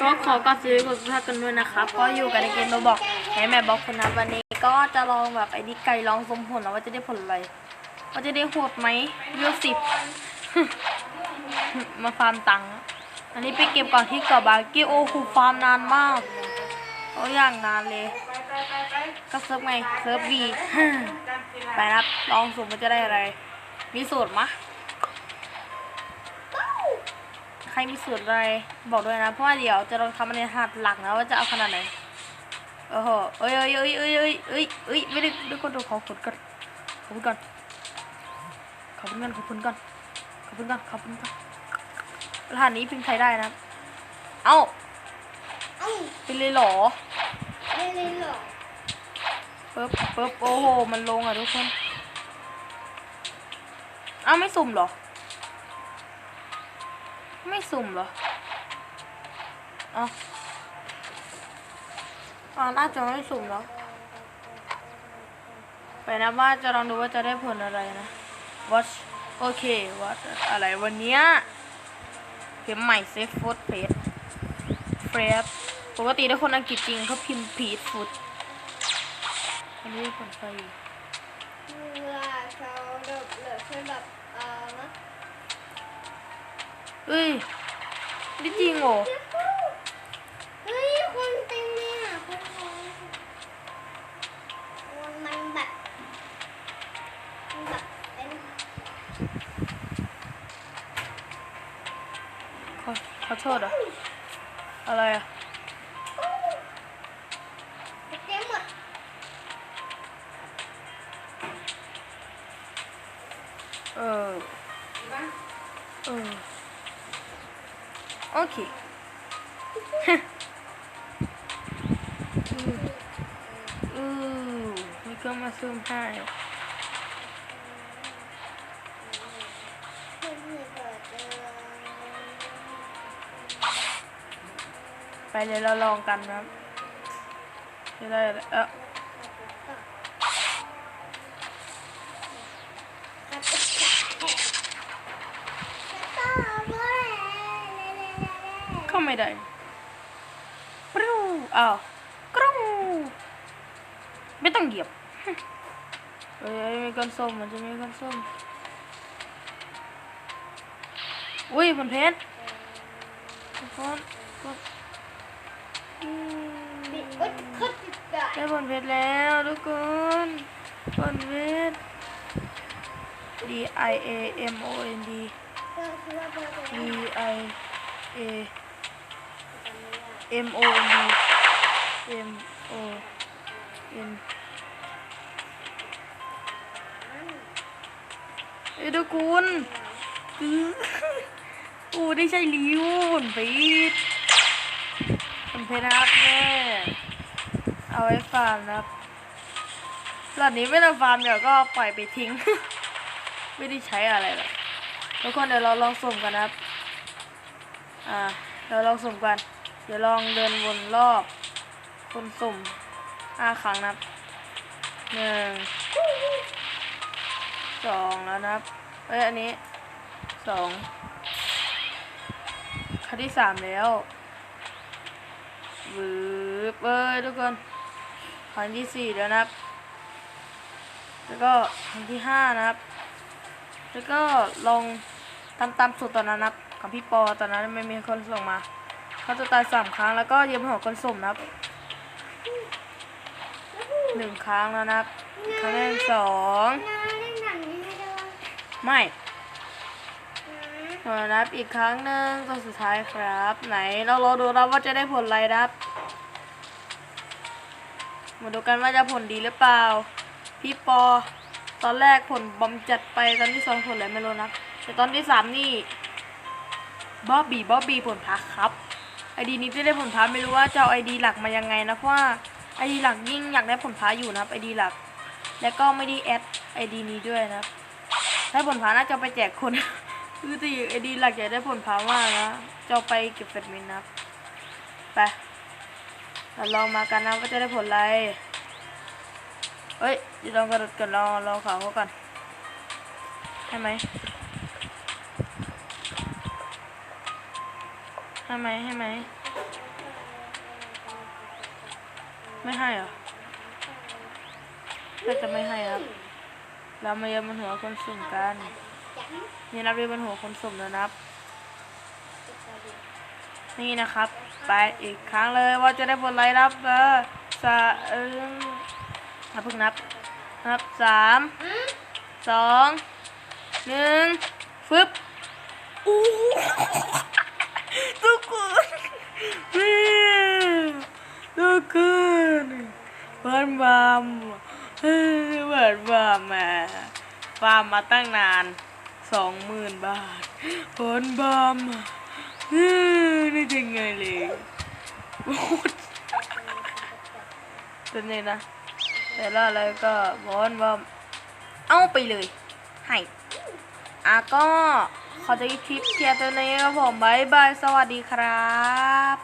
ก็ขอกอดซื้อกดซับกันด้วยนะครับ ก็อยู่กันในเกมเราบอกแหมแม่บอกคนนะวันนี้ก็จะลองแบบไอ้นี่ไก่ลองสมผลแล้วว่าจะได้ผลอะไร ว่าจะได้โหดไหมเลือกสิบมาฟาร์มตังค์อันนี้ไปเก็บก่อนที่เกาะบาร์กี้โอ้โหฟาร์มนานมากโอ้อย่างนานเลย ก็เซิร์ฟไงเซิร์ฟบีไปนะครับลองสุ่มมันจะได้อะไร มีสูตรมะ ใครมีสูตรอะไรบอกด้วยนะ เพราะว่าเดี๋ยวจะลองทำในหัดหลักนะว่าจะเอาขนาดไหนโอ้โหเอ้ยเอ้ยเอ้ยเอ้ยเอ้ยเอ้ยเอ้ยไม่ได้ไม่กดดูขอขุดก่อนขอบคุณก่อนขอบคุณก่อนขอบคุณก่อนขอบคุณก่อนขอบคุณก่อนรหัสนี้เพิ่งใช้ได้นะครับเอ้าเอ้าเป็นเลยเหรอไม่เลยเหรอปึ๊บปึ๊บโอ้โหมันลงอะทุกคน เอ้าไม่สุ่มเหรอ ไม่สุ่มเหรอเอ้าอ่าน่าจะไม่สุ่มแล้วไปนะว่าจะลองดูว่าจะได้ผลอะไรนะ watch โอเควัดอะไรวันเนี้ยเข็มใหม่เซฟฟูดเพจเฟรฟปกติถ้าคนอังกฤษจริงเขาพิมพ์พีดฟูดอันนี้ผลไฟอยู่เมื่อเขาแบบเหลือแค่แบบเอ่อนะเอ้ยนี่จริงเหรอเฮ้ยคนเต็มเลยอะคนท้องมันแบบเอขอ โทษเหรอะอะไรอะเต็มหมดเออ เออโอเคอือนี่ก็มาซึมให้เพื่อนเพื่อนเปิดเจอไปเลยเราลองกันนะครับจะได้อะไรเออครับต่อ ไม่ได้ปรูอ้าวกรูไม่ต้องเหยียบเอ้ยมีก้อนส้มมันจะมีก้อนส้มอุ้ยผลเพชรทุกคนกดอืมบิดอุ๊ยเขาติดได้ผลเพชรแล้วทุกคนผลเพชร D I A M O N D D I A M O N D M O N เอ้ยทุกคนอื้อโอ้ได้ใช่ลิวผลเพชรผลเพนะครับแม่เอาไว้ฟาร์มนะครับหลอดนี้ไม่ต้องฟาร์มเดี๋ยวก็ปล่อยไปทิ้ง ไม่ได้ใช้อะไรหรอกทุกคนเดี๋ยวเราลองสุ่มกันนะครับ อ่าเดี๋ยวลองสุ่มกัน ดี๋ยวลองเดินวนรอบคนสุ่มห้าครั้งนะครับหนึ่งสองแล้วนะครับเอ้ยอันนี้สองครั้งที่สามแล้ววืบเอ้ยทุกคนครั้งที่สี่แล้วนะครับ แล้วก็ครั้งที่ห้านะครับ แล้วก็ลองตามตามสูตรตอนนั้นนะครับของพี่ปอตอนนั้นไม่มีคนส่งมา เขาจะตายสามครั้งแล้วก็ยืมหัวคนสุ่มนะครับหนึ่งครั้งแล้วนะครับอีกครั้งที่สองน้าเล่นหนังไม่ได้ว่าไม่น้าเอานะครับอีกครั้งหนึ่งตัวสุดท้ายครับ ไหนเรารอดูนะว่าจะได้ผลอะไรนะครับมาดูกันว่าจะผลดีหรือเปล่า พี่ปอ ตอนแรกผลบอมจัดไปตอนที่สองผลอะไรไม่รู้นะแต่ตอนที่สามนี่บ๊อบบี้บ๊อบบี้ผลพักครับ ไอดีนี้จะได้ผลพักไม่รู้ว่าจะเอาไอดีหลักมายังไงนะเพราะว่าไอดีหลักยิ่งอยากได้ผลพักอยู่นะครับไอดีหลัก แล้วก็ไม่ได้แอดไอดีนี้ด้วยนะครับถ้าผลพักน่าจะไปแจกคนคือแต่ไอดีหลักอยากได้ผลพักมากนะจะไปเก็บเฟดมินนะครับไปเราลองมากันนะว่าจะได้ผลอะไรเอ้ยเดี๋ยวลองกระโดดก่อนลองลองเขาเขาก่อนให้ไหม ให้ไหมให้ไหม ไม่ให้เหรอก็จะไม่ให้ครับ เรามาเยือนบนหัวคนสุ่มกันนี่นับเรียบนหัวคนสุ่มแล้วนับ นี่นะครับ ไปอีกครั้งเลยว่าจะได้ผลอะไรนับเออสาเออเพิ่งนับนับสามสองหนึ่งฟึบอู้ เปิดบามเปิดบามมาฟาร์มมาตั้งนานสองหมื่นบาทผลบามเฮ้ยนี่ยังไงเลยโอ้โหตัวนี้นะแต่ละอะไรก็บอนบอมเอาไปเลย ให้อะก็ขอจะคลิปเพียงตัวนี้ครับผมบายบาย สวัสดีครับ